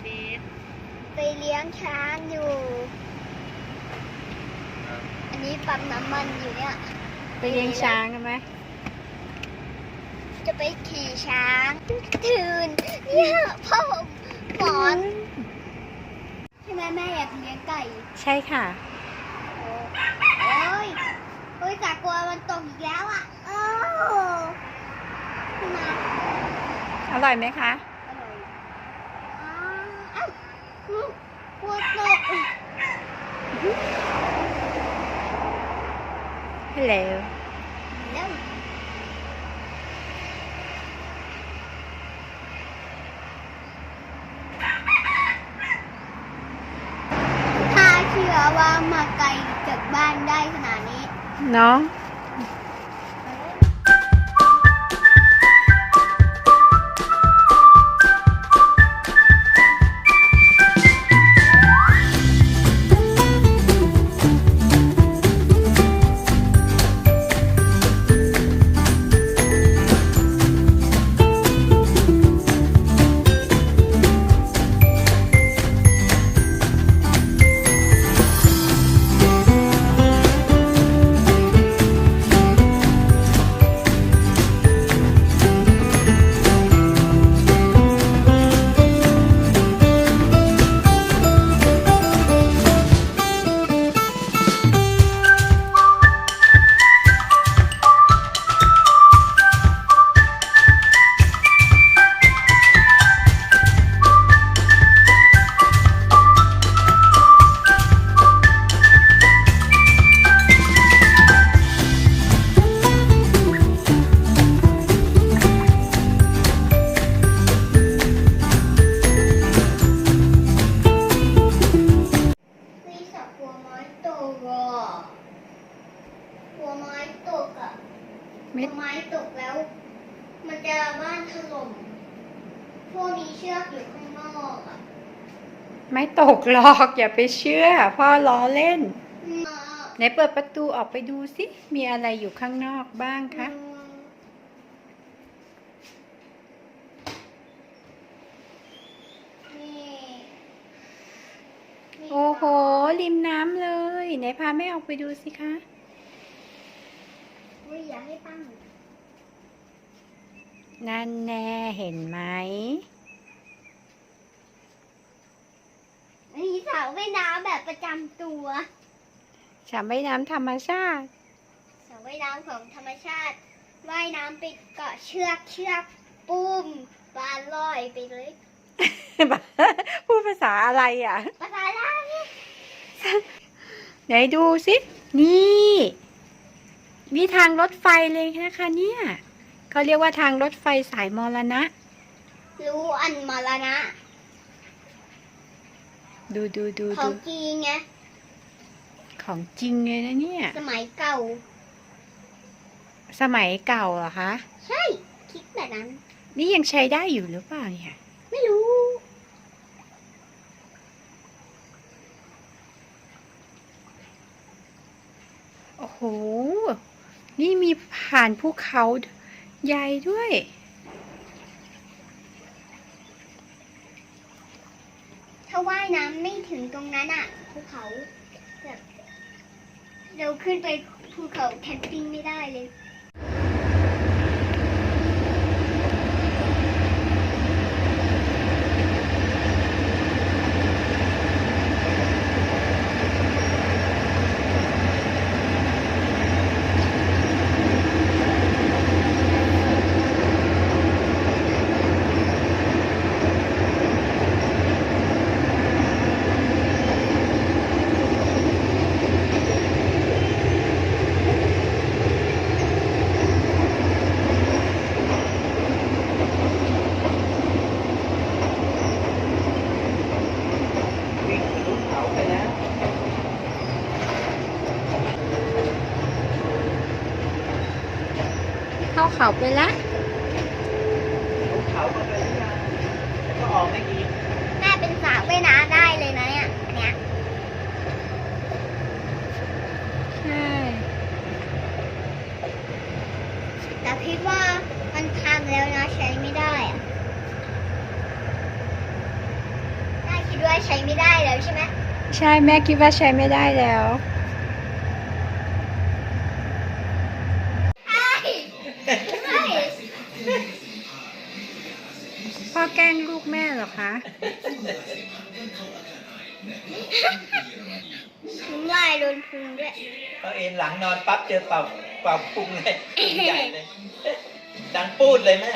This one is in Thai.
เบสไปเลี้ยงช้างอยู่ อันนี้ปั๊มน้ำมันอยู่เนี่ย ไปเลี้ยงช้างกันไหม จะไปขี่ช้างถืนเนี่ยพ่อผมหมอนใช่ไหมแม่อยากเลี้ยงไก่ ใช่ค่ะ โอ้ยโอ้ยแต่กลัวมันตกอีกแล้วอะ โอ้ขึ้นมาอร่อยไหมคะ อร่อยอ้าวเอ้าอืม กลัวตกฮัลโหลแล้วถ้าเชื่อว่ามาไกลจากบ้านได้ขนาดนี้ เนาะ ไม่หัวไม้ตกแล้ว มันจะบ้านถล่ม พวกมีเชือกอยู่ข้างนอกอะ ไม่ตกหรอกอย่าไปเชื่อ พ่อล้อเล่นมาไหนเปิดประตูออกไปดูสิ มีอะไรอยู่ข้างนอกบ้างคะนี่นี่โอ้โห ริมน้ำเลย ไหนพาแม่ออกไปดูสิคะ อุ๊ยอยากให้ตั้ง นั่นแน่เห็นไหมมีสระว่ายน้ำแบบประจำตัวฉามว่ายน้ำธรรมชาติสระว่ายน้ำของธรรมชาติ ว่ายน้ำไปเกาะเชือกเชือกปุ้มปลาลอยไปเลยพูดภาษาอะไรอะ ภาษาลาวไหนดูสิ นี่ มีทางรถไฟเลยนะคะ เนี่ยเขาเรียกว่าทางรถไฟสายมรณะ รู้อันมรณะ ดูดูดูขอดูงจริงไงของจริงเลยนะเนี่ย สมัยเก่า สมัยเก่าเหรอคะ ใช่ คิดแบบนั้น นี่ยังใช้ได้อยู่หรือเปล่าเนี่ย ไม่รู้ โอ้โห นี่มีผ่านภูเขาใหญ่ด้วย ถ้าว่ายน้ำไม่ถึงตรงนั้นอะภูเขาแบบเราขึ้นไปภูเขาแคมปิ้งไม่ได้เลย เข้าเขาไปแล้วเขาก็ไปหรือยังก็ออกไม่กี่แม่เป็นสระว่ายน้ำได้เลยนะเนี่ยเนี่ยใช่ แต่คิดว่ามันพังแล้วนะใช้ไม่ได้อะใช้ไม่ได้แล้วใช่ไหมใช่แม่คิดว่าใช้ไม่ได้แล้ว ใช่ใช่ พ่อ แกล้งลูกแม่เหรอคะน้ำลายโดนพุงด้วยพอเอ็นหลังนอนปั๊บเจอเป่าเป่าพุงเลยพุงใหญ่เลย ดังปูดเลยแม่